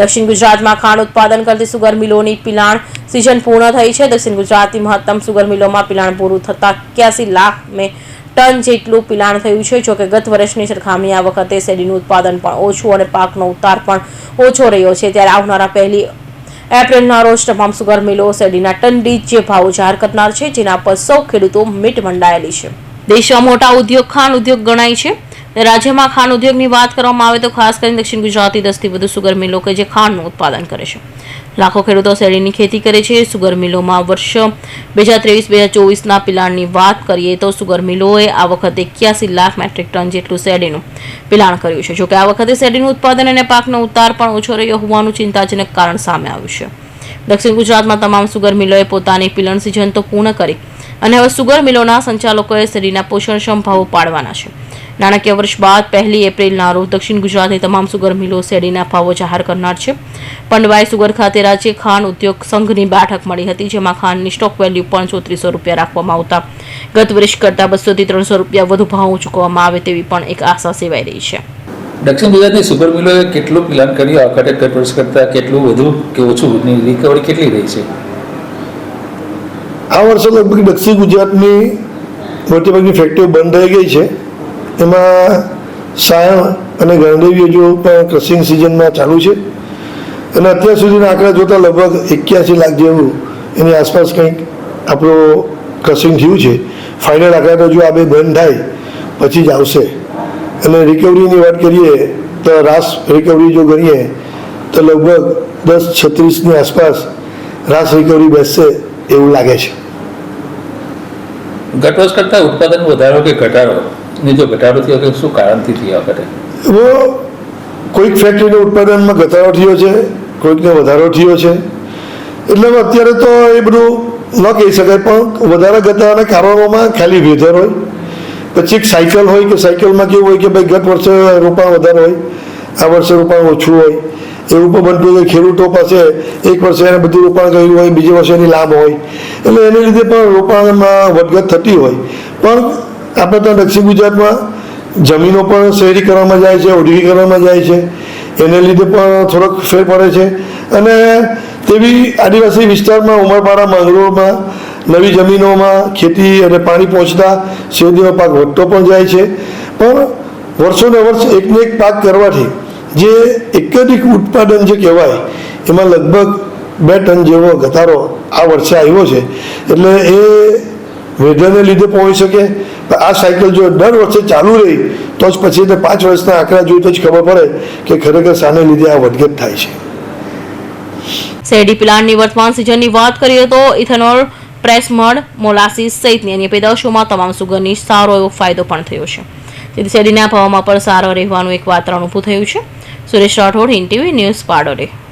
દક્ષિણ ગુજરાતમાં ખાંડ ઉત્પાદન કરતી સુગર મિલોની પિલાણ સિઝન પૂર્ણ થઈ છે. દક્ષિણ ગુજરાતની મહત્તમ સુગર મિલોમાં પિલાણ પૂરું થતાં એક્યાસી લાખ ટન જેટલું પિલાણ થયું છે, જોકે ગત વર્ષની સરખામણી આ વખતે શેરડીનું ઉત્પાદન પણ ઓછું અને પાકનો ઉતાર પણ ઓછો રહ્યો છે. ત્યારે આવનારા પહેલી એપ્રિલના રોજ તમામ સુગર મિલો શેરડીના ટન દીઠ જે ભાવ જાહેર કરનાર છે, જેના પર સૌ ખેડૂતો મીટ મંડાયેલી છે. દેશમાં મોટા ઉદ્યોગ, ખાંડ ઉદ્યોગ ગણાય છે. રાજ્યમાં ખાંડ ઉદ્યોગની વાત કરવામાં આવે તો ખાસ કરીને દક્ષિણ ગુજરાતથી દસથી વધુ સુગર મિલો કે જે ખાંડનું ઉત્પાદન કરે છે. લાખો ખેડૂતો શેરડીની ખેતી કરે છે. સુગર મિલોમાં વર્ષ બે હજાર ત્રેવીસ, બે હજાર ચોવીસના પિલાણની વાત કરીએ તો સુગર મિલોએ આ વખતે એક્યાસી લાખ મેટ્રિક ટન જેટલું શેરડીનું પિલાણ કર્યું છે. જોકે આ વખતે શેરડીનું ઉત્પાદન અને પાકનો ઉતાર પણ ઓછો રહ્યો હોવાનું ચિંતાજનક કારણ સામે આવ્યું છે. દક્ષિણ ગુજરાતમાં તમામ સુગર મિલોએ પોતાની પિલણ સિઝન તો પૂર્ણ કરી અને હવે સુગર મિલોના સંચાલકોએ શેરડીના પોષણક્ષમ ભાવો પાડવાના છે. નાણાકીય વર્ષ બાદ પહેલી એપ્રિલના રોજ દક્ષિણ ગુજરાતની તમામ સુગર મિલો શેરડીના ભાવો જાહેર કરનાર છે. પંડવાઈ સુગર ખાતે રાજ્ય ખાંડ ઉદ્યોગ સંઘની બેઠક મળી હતી જેમાં ખાંડની સ્ટોક વેલ્યુ પણ ચોત્રીસો રૂપિયા રાખવામાં આવતા. ગત વર્ષ કરતાં બસોથી ત્રણસો રૂપિયા વધુ ભાવ ચૂકવવામાં આવે તેવી પણ એક આશા સેવાઈ રહી છે. દક્ષિણ ગુજરાતની સુગર મિલોએ કેટલું પ્લાન કર્યું? આ વખતે ગત વર્ષ કરતાં કેટલું વધુ કે ઓછું? રિકવરી કેટલી રહી છે? આ વર્ષે લગભગ દક્ષિણ ગુજરાતની મોટેભાગની ફેક્ટરીઓ બંધ થઈ ગઈ છે. એમાં સાયણ અને ગણદેવી હજુ પણ ક્રસિંગ સિઝનમાં ચાલુ છે. અને અત્યાર સુધીના આંકડા જોતાં લગભગ એક્યાસી લાખ જેવું એની આસપાસ કંઈક આપણું ક્રસિંગ થયું છે. ફાઇનલ આંકડા તો જો આ બે બંધ થાય, પછી જ આવશે. અને રિકવરીની વાત કરીએ, તો રાસ રિકવરી જો ગણીએ તો લગભગ દસ છત્રીસની આસપાસ રાસ રિકવરી બેસશે એવું લાગે છે. ગત કરતાં ઉત્પાદન વધારો કે ઘટાડો? ને જો ઘટાડો થયો કે શું કારણથી થયો વખતે એવો કોઈક ફેક્ટરીના ઉત્પાદનમાં ઘટાડો થયો છે, કોઈકને વધારો થયો છે. એટલે અત્યારે તો એ બધું ન કહી શકાય, પણ વધારા ઘટાડાના કારણોમાં ખાલી વેધર હોય. પછી એક સાયકલ હોય કે સાયકલમાં કેવું હોય કે ભાઈ ગત વર્ષે રોપાણ વધારે હોય, આ વર્ષે રોપાણ ઓછું હોય. એવું પણ બનતું હોય ખેડૂતો પાસે એક વર્ષે એને બધું રોપાણ કર્યું હોય, બીજે વર્ષે એની લાભ હોય. એટલે એને લીધે પણ રોપાણમાં વધઘટ થતી હોય. પણ આપણે ત્યાં દક્ષિણ ગુજરાતમાં જમીનો પણ શહેરીકરણમાં જાય છે ઔદ્યોગિકરણમાં જાય છે. એને લીધે પણ થોડોક ફેર પડે છે. અને તેવી આદિવાસી વિસ્તારમાં, ઉમરપાડા, માંગરોળમાં નવી જમીનોમાં ખેતી અને પાણી પહોંચતા શેરડીનો પાક વધતો પણ જાય છે. પણ વર્ષોને વર્ષ એકને એક પાક કરવાથી જે એકાધિક ઉત્પાદન જે કહેવાય, એમાં લગભગ બે ટન જેવો ઘટાડો આ વર્ષે આવ્યો છે. એટલે એ વેધરને લીધે પહોંચી શકે? આ સાયકલ જો દર વર્ષે ચાલુ રહી, તો જ પછી એને પાંચ વર્ષના આંકડા જોઈ તો જ ખબર પડે કે ખરેખર શાને લીધે આ વધઘટ થાય છે. શેરડી પ્લાન્ટની વર્તમાન સિઝનની વાત કરીએ તો ઇથેનોલ પ્રેસમડ મોલાસીસ સહિતની અન્ય પેદાશોમાં તમામ સુગરની સારો એવો ફાયદો પણ થયો છે. જેથી શેરડીના ભાવમાં પણ સારો રહેવાનું એક વાતાવરણ ઊભું થયું છે. Suresh Rathod, Hind TV news પાડોરે